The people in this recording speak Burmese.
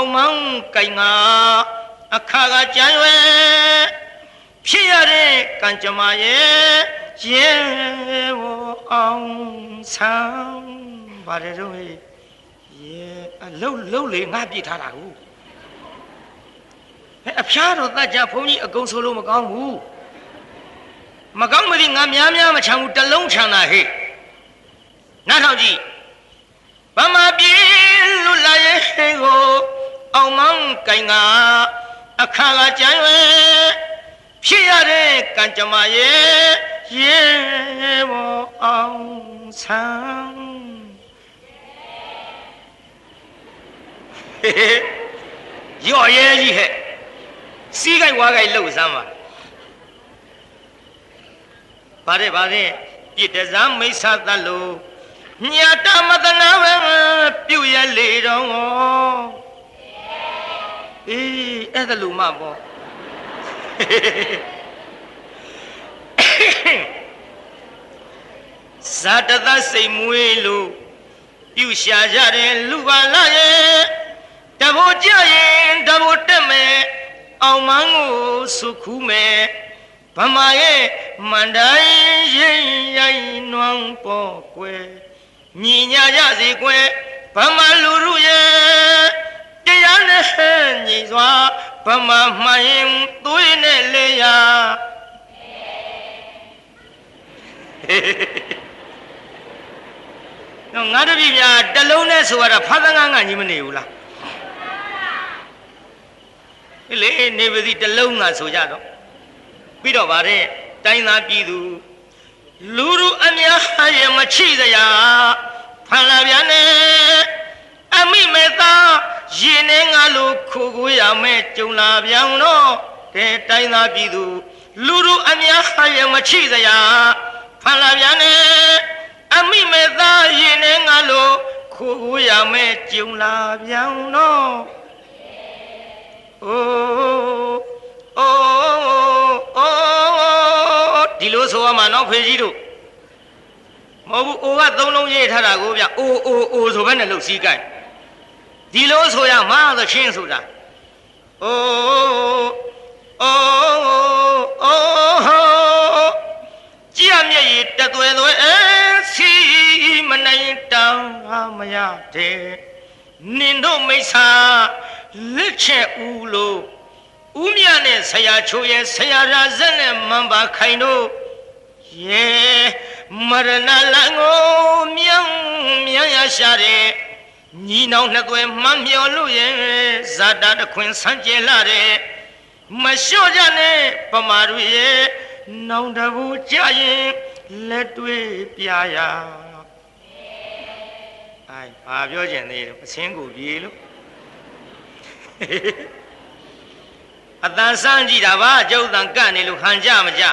အောင်မောင်းကင်ငါအခါကကြံရွယ်ဖြစ်ရတဲ့ကံကြမ္မာရဲ့ရဲဝအောင်ဆန်းပါတယ်တော့ဟေးရဲအလုတ်လုတ်လေငါပြစ်ထားတာကိုဟဲ့အဖျားတော့တတ်ကြဘုန်းကြီးအကုန်ဆိုလို့မကောင်းဘူးမကောင်းမလို့ငါများများမချမ်းဘူးတစ်လုံးချမ်းတာဟဲ့နားထောင်ကြည့်ဗမာပြည်လူလာရဲ့ကို အောင်မောင်းကင်ကအခါကကြံရွယ်ဖြစ်ရတဲ့ကံကြမ္မာရဲ့ရဲဘောအောင်ဆန်းဟေဟေရော့ရဲကြီးဟဲ့စီးကြိုက်ဝါးကြိုက်လှုပ်စမ်းပါဗါတဲ့ဗါတဲ့ပြစ်တစမ်းမိစ္ဆာတတ်လို့ညတမတနာပဲပြုတ်ရလေတော့ဟော အေးအဲ့ဒါလူမပေါ့ဇာတသစိတ်မွေးလို့ပြုရှာကြတယ်လူပါလာရဲ့တဘိုးကြရင်တဘိုးတက်မယ်အောင်မန်းကိုစုခူးမယ်ဗမာရဲ့မန္တိုင်းရင်ရိုင်းနွမ်းပေါ်ကွယ်ညီညာရစီကွယ်ဗမာလူလူရဲ့တရားနဲ့ ညီစွာဗမာမှန်ရင်သွေးနဲ့လေယာတော့ငါတို့ပြည်များတလုံးနဲ့ဆိုရတာဖသငန်းကညီမနေဘူးလားအေးလေနေပါစီတလုံးကဆိုကြတော့ပြီးတော့ဗါတဲ့တိုင်းသားပြည်သူလူလူအများရဲ့မချိစရာဖန်လာပြန်နဲ့အမိမေသား ရင်နဲ့ငါလိုခိုကိုရမဲ့ကြုံလာပြန်တော့တဲ့တိုင်းသားပြည်သူလူလူအများရဲ့မချိစရာဖန်လာပြန်နဲ့အမိမေသားရင်နဲ့ငါလိုခိုကိုရမဲ့ကြုံလာပြန်တော့အိုးအိုးအိုးဒီလိုဆိုရမှာနော်ဖေကြီးတို့မဟုတ်ဘူးအိုကသုံးလုံးရေးထားတာကိုဗျအိုးအိုးအိုးဆိုဘဲနဲ့လှုပ်စည်းကြိုက် ဒီလိုဆိုရမှာသချင်းဆိုတာအိုးအိုးအိုးကြည်ရမျက်ရည်တသွဲသွဲအဲစီမနိုင်တောင်းမရတဲ့နင်တို့မိစ္ဆာလက်ချက်ဦးလို့ဦးမြနဲ့ဆရာချိုးရဲ့ဆရာရာဇက်နဲ့မန်ပါခိုင်တို့ယေမရဏလန်ကိုမြောင်မြောင်ရရှာတဲ့ ညီနောင်နှစ်သွဲမှန်းမျောလို့ရဲ့ဇာတာတခွင်ဆန်းကျဲလာတဲ့မလျှော့ကြနဲ့ပမာတို့ရဲ့နောင်တဘူကြရင်လက်တွေ့ပြရာအိုင်ဘာပြောကျင်သေးတယ်အစင်းကိုပြေလို့အတန်စမ်းကြည့်တာပါအကျုပ်တန်ကန့်နေလို့ခံကြမကြ